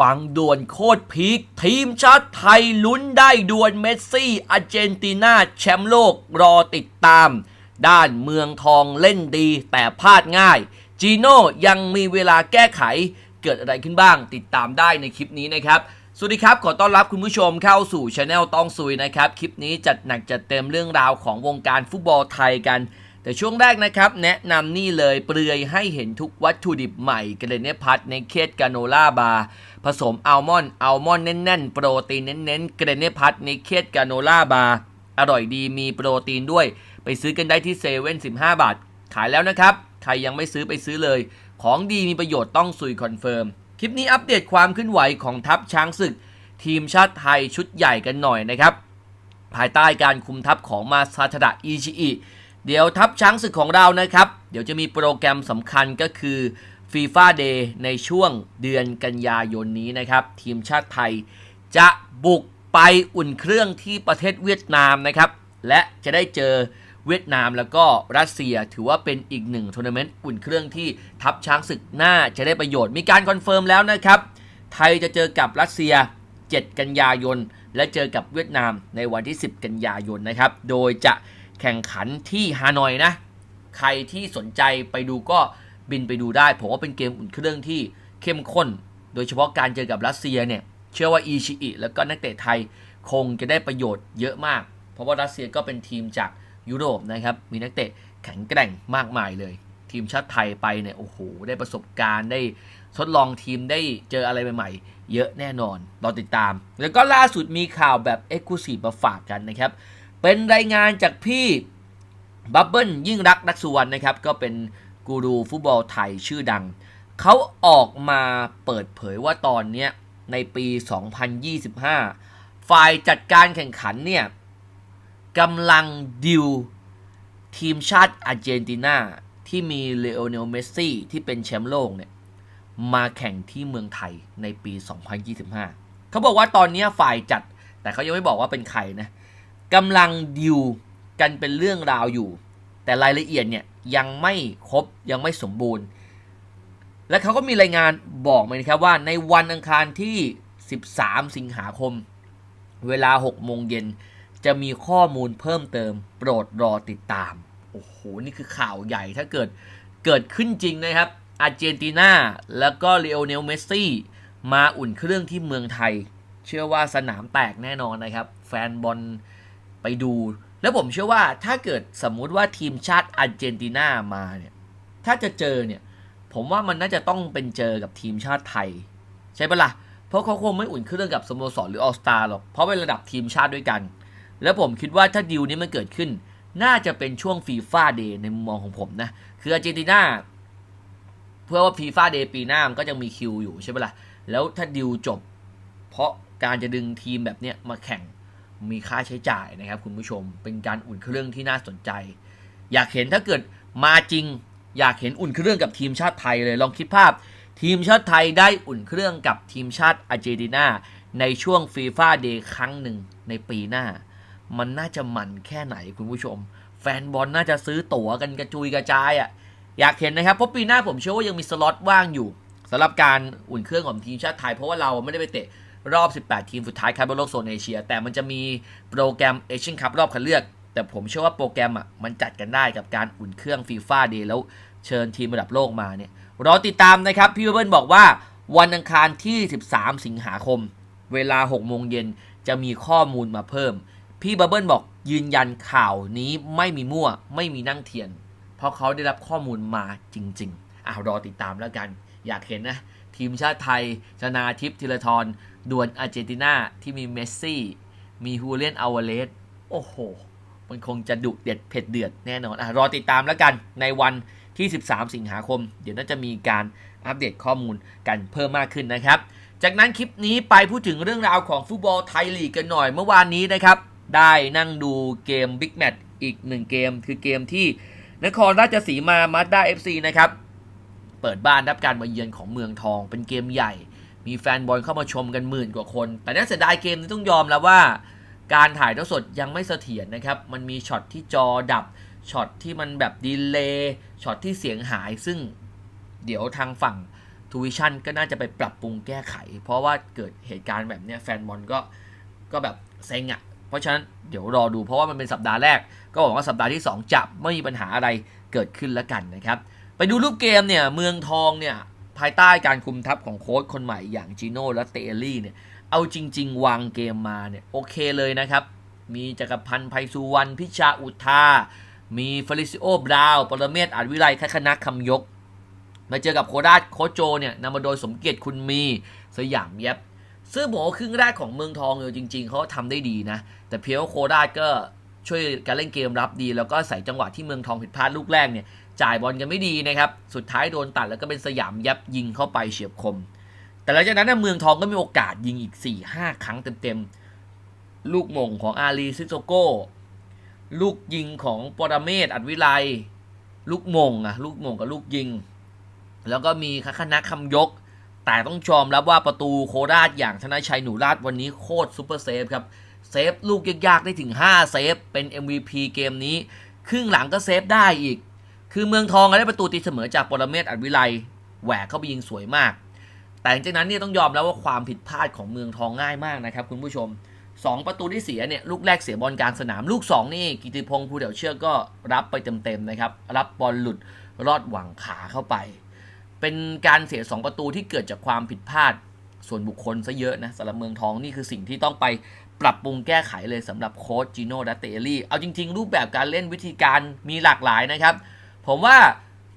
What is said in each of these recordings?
ฟังด่วนโคตรพีคทีมชาติไทยลุ้นได้ด่วนเมสซี่อาร์เจนตินาแชมป์โลกรอติดตาม ด้านเมืองทองเล่นดีแต่พลาดง่าย จีโน่ยังมีเวลาแก้ไข เกิดอะไรขึ้นบ้าง ติดตามได้ในคลิปนี้นะครับสวัสดีครับ ขอต้อนรับคุณผู้ชมเข้าสู่ช anel ต้องซุยนะครับ คลิปนี้จัดหนักจัดเต็มเรื่องราวของวงการฟุตบอลไทยกัน แต่ช่วงแรกนะครับ แนะนำนี่เลยเปลือยให้เห็นทุกวัตถุดิบใหม่เกรเนพัทในเคสกาโนล่าบาร์ ผสมอัลมอนด์อัลมอนด์แน่นๆ โปรตีนเน้นๆ เกรเนพัทในเคสกาโนล่าบาร์อร่อยดีมีโปรตีนด้วย ไปซื้อกันได้ที่เซเว่น15บาท ขายแล้วนะครับ ใครยังไม่ซื้อไปซื้อเลย ของดีมีประโยชน์ต้องซุยคอนเฟิร์ม คลิปนี้อัปเดตความเคลื่อนไหวของทัพช้างศึก ทีมชาติไทยชุดใหญ่กันหน่อยนะครับ ภายใต้การคุมทัพของมาซาทดะอิชิอิเดี๋ยวทัพช้างศึกของเรานะครับ เดี๋ยวจะมีโปรแกรมสำคัญก็คือ ฟีฟ่าเดย์ในช่วงเดือนกันยายนนี้นะครับ ทีมชาติไทยจะบุกไปอุ่นเครื่องที่ประเทศเวียดนามนะครับ และจะได้เจอเวียดนามแล้วก็รัสเซียถือว่าเป็นอีกหนึ่งทัวร์นาเมนต์อุ่นเครื่องที่ทัพช้างศึกหน่าจะได้ประโยชน์มีการคอนเฟิร์มแล้วนะครับ ไทยจะเจอกับรัสเซีย 7 กันยายน และเจอกับเวียดนามในวันที่ 10 กันยายนนะครับ โดยจะแข่งขันที่ฮานอยนะ ใครที่สนใจไปดูก็ บินไปดูได้ ผมว่าเป็นเกมอุ่นเครื่องที่เข้มข้น โดยเฉพาะการเจอกับรัสเซียเนี่ยเชื่อว่าอีชิอิแล้วก็นักเตะไทยคงจะได้ประโยชน์เยอะมาก เพราะว่ารัสเซียก็เป็นทีมจากยุโรปนะครับมีนักเตะแข็งแกร่งมากมายเลย ทีมชาติไทยไปเนี่ยโอ้โหได้ประสบการณ์ได้ทดลองทีมได้เจออะไรใหม่ๆ เยอะแน่นอนรอติดตาม แล้วก็ล่าสุดมีข่าวแบบเอ็กซ์คลูซีฟมาฝากกันนะครับ เป็นรายงานจากพี่บับเบิลยิ่งรักนักสุวรรณนะครับ ก็เป็น กูรูฟุตบอลไทยชื่อดัง เขาออกมาเปิดเผยว่าตอนนี้ในปี 2025 ฝ่ายจัดการแข่งขันเนี่ยกำลังดิวทีมชาติอาร์เจนตินาที่มีเลโอเนลเมสซี่ที่เป็นแชมป์โลกเนี่ยมาแข่งที่เมืองไทยในปี 2025 เขาบอกว่าตอนนี้ฝ่ายจัด แต่เขายังไม่บอกว่าเป็นใครนะกำลังดิวกันเป็นเรื่องราวอยู่ แต่รายละเอียดเนี่ยยังไม่ครบยังไม่สมบูรณ์ และเขาก็มีรายงานบอกมานะครับว่าในวันอังคารที่ 13 สิงหาคม เวลา 6 โมงเย็น จะมีข้อมูลเพิ่มเติม โปรดรอติดตาม โอ้โห นี่คือข่าวใหญ่ถ้าเกิดเกิดขึ้นจริงนะครับ อาร์เจนตินา แล้วก็เลโอเนล เมสซี่ มาอุ่นเครื่องที่เมืองไทย เชื่อว่าสนามแตกแน่นอนนะครับ แฟนบอลไปดู แล้วผมเชื่อว่าถ้าเกิดสมมุติว่าทีมชาติอาร์เจนตินามาเนี่ยถ้าจะเจอเนี่ยผมว่ามันน่าจะต้องเป็นเจอกับทีมชาติไทย ใช่ปะละ่ะเพราะเขาคงไม่อุ่นเครื่องกับสโมสรหรือออสตาหรอกเพราะเป็นระดับทีมชาติด้วยกัน แล้วผมคิดว่าถ้าดีลนี้มันเกิดขึ้น น่าจะเป็นช่วงฟีฟ่าเดย์ในมุมมองของผมนะคืออาร์เจนตินาเพื่อว่าฟีฟ่าเดย์ปีหน้ามันก็จะมีคิวอยู่ใช่ปะละ่ะแล้วถ้าดีลจบ เพราะการจะดึงทีมแบบเนี้ยมาแข่ง มีค่าใช้จ่ายนะครับคุณผู้ชม เป็นการอุ่นเครื่องที่น่าสนใจ อยากเห็นถ้าเกิดมาจริง อยากเห็นอุ่นเครื่องกับทีมชาติไทยเลยลองคิดภาพ ทีมชาติไทยได้อุ่นเครื่องกับทีมชาติอาร์เจนตินาในช่วงฟีฟ่าเดย์ครั้งหนึ่งในปีหน้า มันน่าจะมันแค่ไหนคุณผู้ชม แฟนบอลน่าจะซื้อตั๋วกันกระจุยกระจายอะ่ะอยากเห็นนะครับเพราะปีหน้าผมเชื่อว่ายังมีสล็อตว่างอยู่สำหรับการอุ่นเครื่องของทีมชาติไทยเพราะว่าเราไม่ได้ไปเตะ รอบ 18 ทีมสุดท้ายคัดบอลโลกโซนเอเชีย แต่มันจะมีโปรแกรมเอเชียนคัพรอบคัดเลือก แต่ผมเชื่อว่าโปรแกรมอะมันจัดกันได้กับการอุ่นเครื่องฟีฟ่าเดย์แล้วเชิญทีมระดับโลกมาเนี่ยรอติดตามนะครับพี่เบิร์นบอกว่าวันอังคารที่ 13 สิงหาคม เวลา 6 โมงเย็นจะมีข้อมูลมาเพิ่ม พี่บับเบิลบอกยืนยันข่าวนี้ไม่มีมั่ว ไม่มีนั่งเทียน เพราะเขาได้รับข้อมูลมาจริง ๆ อะรอติดตามแล้วกัน อยากเห็นนะ ทีมชาติไทยชนาทิพย์ธีรทร ดวลอาร์เจนตินาที่มีเมสซี่ มีฮูเลียนอาวาเลสโอ้โห มันคงจะดุเด็ดเผ็ดเดือดแน่นอนอะรอติดตามแล้วกันในวันที่ 13 สิงหาคม เดี๋ยวน่าจะมีการอัปเดตข้อมูลกันเพิ่มมากขึ้นนะครับ จากนั้นคลิปนี้ไปพูดถึงเรื่องราวของฟุตบอลไทยลีกกันหน่อยเมื่อวานนี้นะครับ ได้นั่งดูเกมบิ๊กแมตช์อีกหนึ่งเกม คือเกมที่นครราชสีมามาด้าเอฟซีนะครับ เปิดบ้านรับการมาเยือนของเมืองทองเป็นเกมใหญ่ มีแฟนบอลเข้ามาชมกันหมื่นกว่าคน แต่น่าเสียดายเกมนี้ต้องยอมแล้วว่า การถ่ายทอดสดยังไม่เสถียรนะครับ มันมีช็อตที่จอดับ ช็อตที่มันแบบดีเลย์ช็อตที่เสียงหาย ซึ่งเดี๋ยวทางฝั่งทูวิชั่นก็น่าจะไปปรับปรุงแก้ไข เพราะว่าเกิดเหตุการณ์แบบนี้แฟนบอลก็ก็แบบเซ็งอะ่ะ เพราะฉะนั้นเดี๋ยวรอดูเพราะว่ามันเป็นสัปดาห์แรก ก็หวังว่าสัปดาห์ที่ 2 จะไม่มีปัญหาอะไรเกิดขึ้นแล้วกันนะครับ ไปดูรูปเกมเนี่ยเมืองทองเนี่ย ภายใต้การคุมทัพของโค้ชคนใหม่อย่างจิโน่และเตอรี่เนี่ยเอาจริง ๆ วางเกมมาเนี่ยโอเคเลยนะครับ มีจักรพันธ์ไพสุวรรณพิชาอุทา มีเฟลิซิโอบราว์ปรเมศอาจวิไลคัคณะคำยก มาเจอกับโคราชโคชโจเนี่ยนำมาโดยสมเกียรติคุณมีสยามเย็บซึ่งบอกว่าครึ่งแรกของเมืองทองเนี่ยจริง ๆเขาทำได้ดีนะ แต่เพียงว่าโคราชก็ ช่วยการเล่นเกมรับดี แล้วก็ใส่จังหวะที่เมืองทองผิดพลาดลูกแรกเนี่ยจ่ายบอลกันไม่ดีนะครับ สุดท้ายโดนตัดแล้วก็เป็นสยามยับยิงเข้าไปเฉียบคม แต่หลังจากนั้นเมืองทองก็มีโอกาสยิงอีก 4-5 ครั้งเต็มๆ ลูกมงของอารีซิโซโก้ ลูกยิงของปรเมศอัดวิไล ลูกมงอะลูกมงกับลูกยิง แล้วก็มีคณะคำยก แต่ต้องชมรับว่าประตูโคราชอย่างธนชัยหนูราชวันนี้โคตรซูเปอร์เซฟครับ เซฟลูกยากๆได้ถึง 5 เซฟ เป็น MVP เกมนี้ ครึ่งหลังก็เซฟได้อีก คือเมืองทองได้ประตูตีเสมอจากปรเมศอัดวิไลแหวกเข้าไปยิงสวยมาก แต่หลังจากนั้นเนี่ยต้องยอมแล้วว่าความผิดพลาดของเมืองทองง่ายมากนะครับคุณผู้ชม 2 ประตูที่เสียเนี่ยลูกแรกเสียบอลกลางสนามลูก 2 นี่กิติพงศ์ภูเดี่ยวเชือกก็รับไปเต็มๆนะครับรับบอลหลุดรอดหวังขาเข้าไป เป็นการเสีย 2 ประตูที่เกิดจากความผิดพลาดส่วนบุคคลซะเยอะนะสำหรับเมืองทองนี่คือสิ่งที่ต้องไป ปรับปรุงแก้ไขเลยสำหรับโค้ชจิโน่ดัตเตอรี่เอาจริง ๆ รูปแบบการเล่นวิธีการมีหลากหลายนะครับ ผมว่า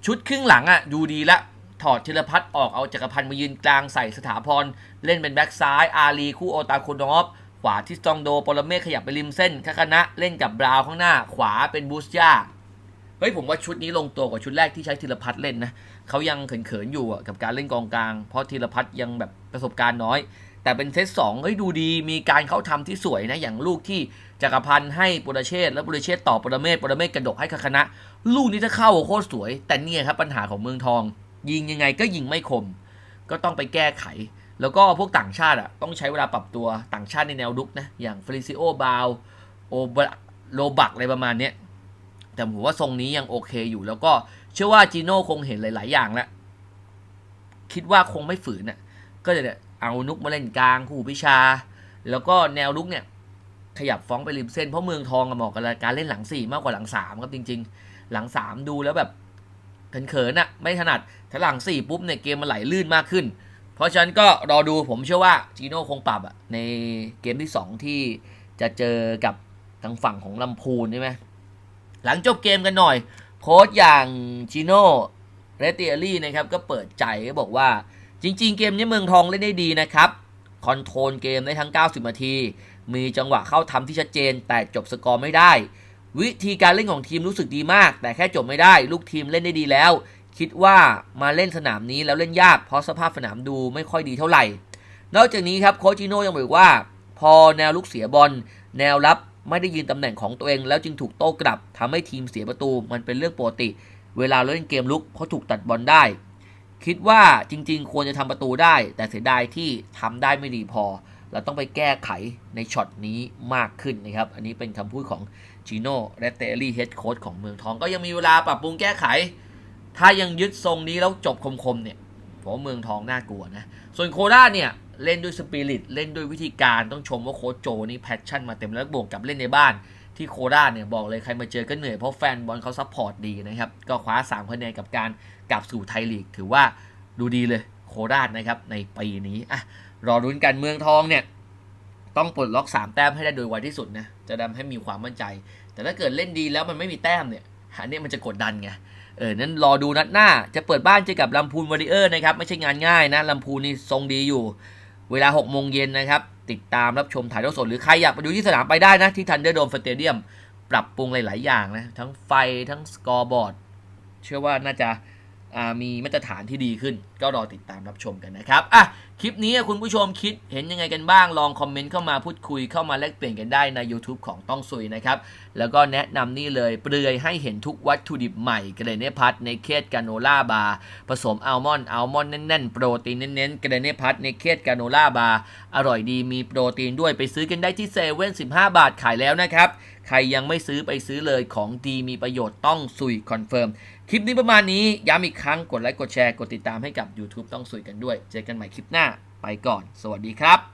ชุดครึ่งหลังอะ่ะดูดีละถอดธีรพัฒน์ออกเอาจักรพันธ์มายืนกลางใส่สถาพร เล่นเป็นแบ็กซ้าย อารีคู่โอตาโคนอฟขวาที่ซองโดปรเมฆขยับไปริมเส้นคคณะเล่นกับบราวน์ข้างหน้า ขวาเป็นบูสยาเฮ้ยผมว่าชุดนี้ลงตัวกว่าชุดแรกที่ใช้ธีรพัฒน์เล่นนะเขายังเขินๆอยู่กับการเล่นกองกลาง เพราะธีรพัฒน์ยังแบบประสบการณ์น้อย แต่เป็นเซตสองเฮ้ยดูดี มีการเข้าทำที่สวยนะ อย่างลูกที่จักรพันธ์ให้ปุรเชษแล้วปุรเชษต่อปรเมศปรเมศกระดกให้คคณะ ลูกนี้ถ้าเข้าโคตรสวย แต่เนี่ยครับปัญหาของเมืองทอง ยิงยังไงก็ยิงไม่คม ก็ต้องไปแก้ไข แล้วก็พวกต่างชาติอะต้องใช้เวลาปรับตัวต่างชาติในแนวรุกนะอย่างฟริซิโอบาวโอบโลบักอะไรประมาณเนี้ยแต่ผมว่าทรงนี้ยังโอเคอยู่ แล้วก็เชื่อว่าจีโน่คงเห็นหลาย ๆ อย่างแล้วคิดว่าคงไม่ฝืนน่ะก็จะเเอานุกมาเล่นกลางคู่พิชา แล้วก็แนวลุกเนี่ยขยับฟ้องไปริมเส้นเพราะเมืองทองกับหมาะกับการเล่นหลังสี่มากกว่าหลังสามครับจริง ๆ หลังสามดูแล้วแบบเขินๆน่ะไม่ถนัดถ้าหลังสี่ปุ๊บเนี่ยเกมมันไหลลื่นมากขึ้น เพราะฉะนั้นก็รอดูผมเชื่อว่าจีโน่คงปรับอะในเกมที่2ที่จะเจอกับทางฝั่งของลำพูนใช่ไหมหลังจบเกมกันหน่อย โค้ชอย่างจีโน่เรติเอรี่นะครับก็เปิดใจก็บอกว่า จริง ๆ เกมนี้เมืองทองเล่นได้ดีนะครับ คอนโทรลเกมได้ทั้ง 90 นาที มีจังหวะเข้าทำที่ชัดเจน แต่จบสกอร์ไม่ได้ วิธีการเล่นของทีมรู้สึกดีมาก แต่แค่จบไม่ได้ ลูกทีมเล่นได้ดีแล้ว คิดว่ามาเล่นสนามนี้แล้วเล่นยาก เพราะสภาพสนามดูไม่ค่อยดีเท่าไหร่ นอกจากนี้ครับโคชจิโน่ยังบอกว่า พอแนวลุกเสียบอลแนวรับไม่ได้ยืนตำแหน่งของตัวเอง แล้วจึงถูกโต้กลับทำให้ทีมเสียประตูมันเป็นเรื่องปกติ เวลาเล่นเกมลุกเพราะถูกตัดบอลได้ คิดว่าจริงๆ ควรจะทำประตูได้ แต่เสียดายที่ทำได้ไม่ดีพอ เราต้องไปแก้ไขในช็อตนี้มากขึ้นนะครับ อันนี้เป็นคำพูดของจิโน่และเตอรี่เฮดโค้ชของเมืองทองก็ยังมีเวลาปรับปรุงแก้ไข ถ้ายังยึดทรงนี้แล้วจบคมๆเนี่ยผมว่าเมืองทองน่ากลัวนะ ส่วนโคราชเนี่ยเล่นด้วยสปิริตเล่นด้วยวิธีการต้องชมว่าโค้ชโจนี่แพชชั่นมาเต็มแล้วบวกกับเล่นในบ้านที่โคราชเนี่ยบอกเลยใครมาเจอก็เหนื่อยเพราะแฟนบอลเขาซัพพอร์ตดีนะครับ ก็คว้า3คะแนนกับการ กลับสู่ไทยลีก ถือว่าดูดีเลยโคราชนะครับในปีนี้อะรอรุ้นกันเมืองทองเนี่ยต้องปลดล็อก 3 แต้มให้ได้โดยไวที่สุดนะจะทำให้มีความมั่นใจ แต่ถ้าเกิดเล่นดีแล้วมันไม่มีแต้มเนี่ยอันนี้มันจะกดดันไงเออนั้นรอดูนัดหน้าจะเปิดบ้านเจอกับลำพูนวอริเออร์นะครับไม่ใช่งานง่ายนะลำพูนนี่ทรงดีอยู่ เวลา6โมงเย็นนะครับติดตามรับชมถ่ายทอดสด หรือใครอยากไปดูที่สนามไปได้นะ ที่ทันเดอร์โดมสเตเดียม ปรับปรุงหลาย ๆ อย่างนะ ทั้งไฟทั้งสกอร์บอร์ด เชื่อว่าน่าจะ มีมาตรฐานที่ดีขึ้น ก็รอติดตามรับชมกันนะครับอะคลิปนี้คุณผู้ชมคิดเห็นยังไงกันบ้าง ลองคอมเมนต์เข้ามาพูดคุยเข้ามาแลกเปลี่ยนกันได้ใน YouTube ของต้องซุยนะครับ แล้วก็แนะนำนี่เลยเปลือยให้เห็นทุกวัตถุดิบใหม่เกรเนพัทในเคสกาโนล่าบาร์ผสมอัลมอนด์อัลมอนด์แน่นๆ โปรตีนเน้นๆเกรเนพัทในเคสกาโนล่าบาร์อร่อยดีมีโปรตีนด้วยไปซื้อกันได้ที่เซเว่น15บาทขายแล้วนะครับใครยังไม่ซื้อไปซื้อเลยของดีมีประโยชน์ต้องซุยคอนเฟิร์มคลิปนี้ประมาณนี้ย้ำอีกครั้งกดไลค์กดแชร์กดติดตามให้กับ YouTube ต้องสุยกันด้วย เจอกันใหม่คลิปหน้าไปก่อน สวัสดีครับ